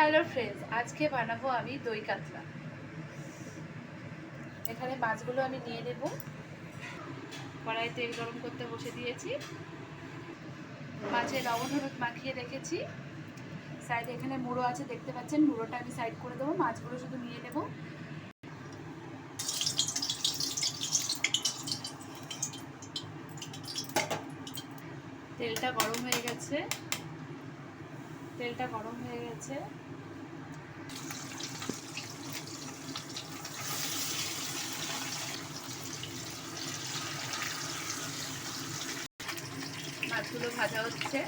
Hello friends আজকে বানাবো আমি দই কাতলা। এখানে মাছগুলো আমি নিয়ে নেব। কড়াই তেল গরম করতে বসে দিয়েছি। মাছে লবণ হলুদ মাখিয়ে রেখেছি। সাইডে এখানে মুড়ো আছে, দেখতে পাচ্ছেন? মুড়োটা আমি সাইড করে দেবো। মাছগুলো শুধু নিয়ে নেব। তেলটা গরম হয়ে গেছে। তেলটা গরম হয়ে গেছে। মাছগুলো ভাজা হচ্ছে।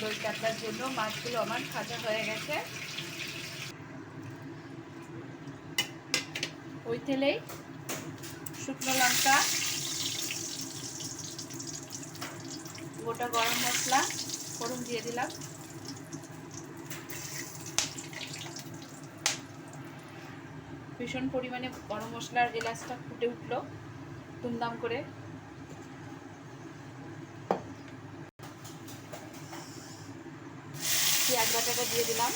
দই কাতলার জন্য মাছগুলো আমার ভাজা হয়ে গেছে। ওই তেলেই শুকনো লঙ্কা, গোটা গরম মশলা, ফোড়ন দিয়ে দিলাম। ভীষণ পরিমাণে গরম মশলার এলাচটা ফুটে উঠল। দুমদাম করে। বাটাটা দিয়ে দিলাম।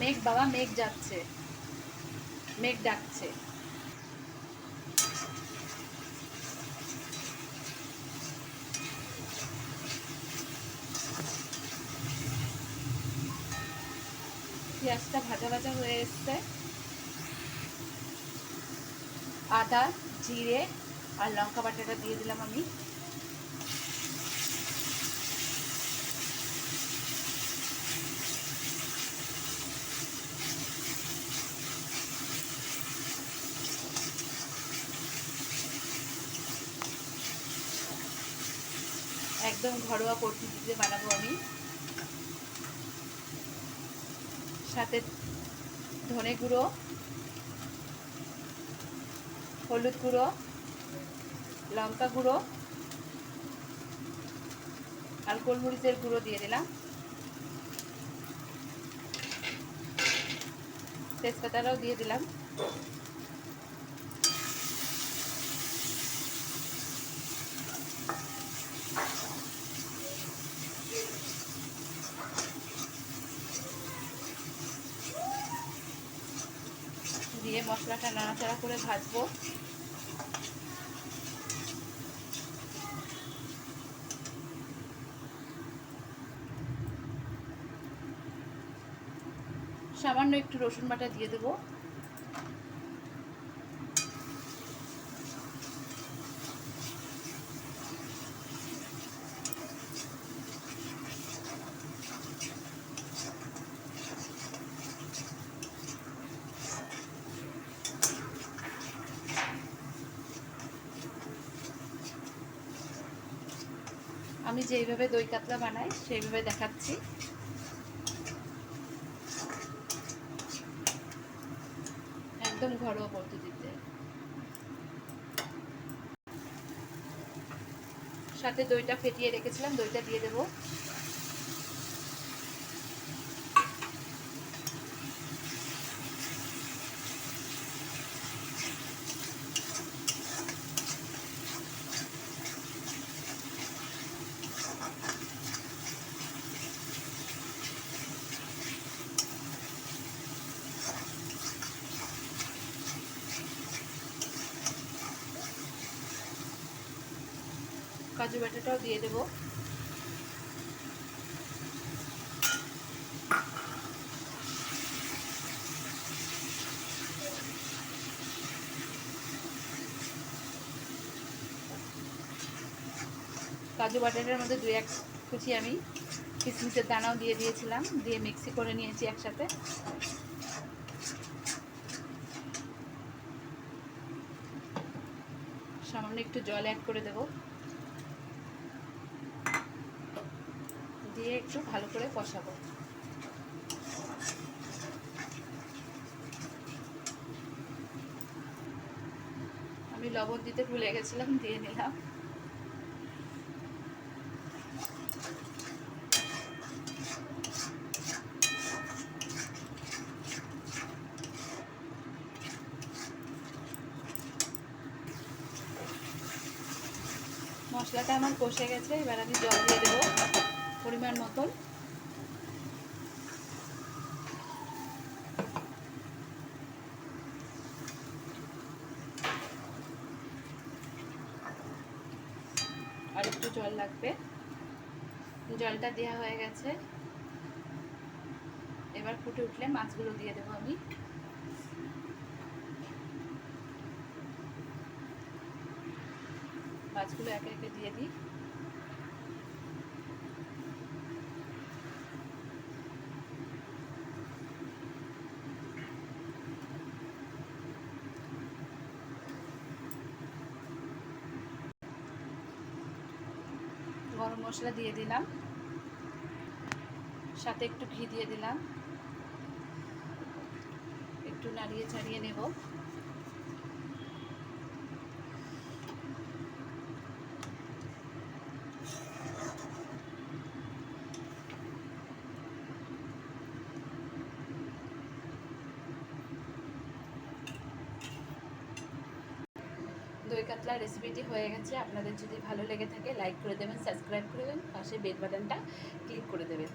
মেঘ বাবা মেঘ যাচ্ছে। মেঘ ডাকছে। পেঁয়াজটা ভাজা ভাজা হয়ে এসছে। আদা, জিরে আর লঙ্কা বাটাটা দিয়ে দিলাম আমি। একদম ঘরোয়া পদ্ধতিতে বানাবো আমি। সাথে ধনে গুঁড়ো, হলুদ গুঁড়ো, লঙ্কা গুঁড়ো আর গোলমরিচের গুঁড়ো দিয়ে দিলাম। তেজপাতাটাও দিয়ে দিলাম। দিয়ে মশলাটা নাড়াচাড়া করে ভাজবো। সামান্য একটু রসুন বাটা দিয়ে দেবো। আমি যেইভাবে দই কাতলা বানাই, সেইভাবে দেখাচ্ছি। একদম ঘরোয়া পদ্ধতিতে। সাথে দইটা ফেটিয়ে রেখেছিলাম, দইটা দিয়ে দেবো। কাজু বাটাটাও দিয়ে দেবো। কাজু বাটাটার মধ্যে দুই এক কুচি আমি কিশমিশের দানাও দিয়ে দিয়েছিলাম, দিয়ে মিক্সি করে নিয়েছি একসাথে। সামান্য একটু জল অ্যাড করে দেবো। দিয়ে একটু ভালো করে কষাবো। আমি লবণ দিতে ভুলে গেছিলাম, দিয়ে নিলাম। মশলাটা আমার কষে গেছে, এবার আমি জল দিয়ে দেবো। পরিমাণ মতন। আর একটু জল লাগবে। জলটা দেওয়া হয়ে গেছে। এবার ফুটে উঠলে মাছগুলো দিয়ে দেবো আমি। মাছগুলো একে একে দিয়ে দিই। গরম মশলা দিয়ে দিলাম। সাথে একটু ঘি দিয়ে দিলাম। একটু নাড়িয়ে ছাড়িয়ে নেব। দই কাতলা রেসিপিটি হয়ে গেছে। আপনাদের যদি ভালো লেগে থাকে লাইক করে দেবেন সাবস্ক্রাইব করে দেবেন, পাশে বেল বাটনটা ক্লিক করে দেবেন।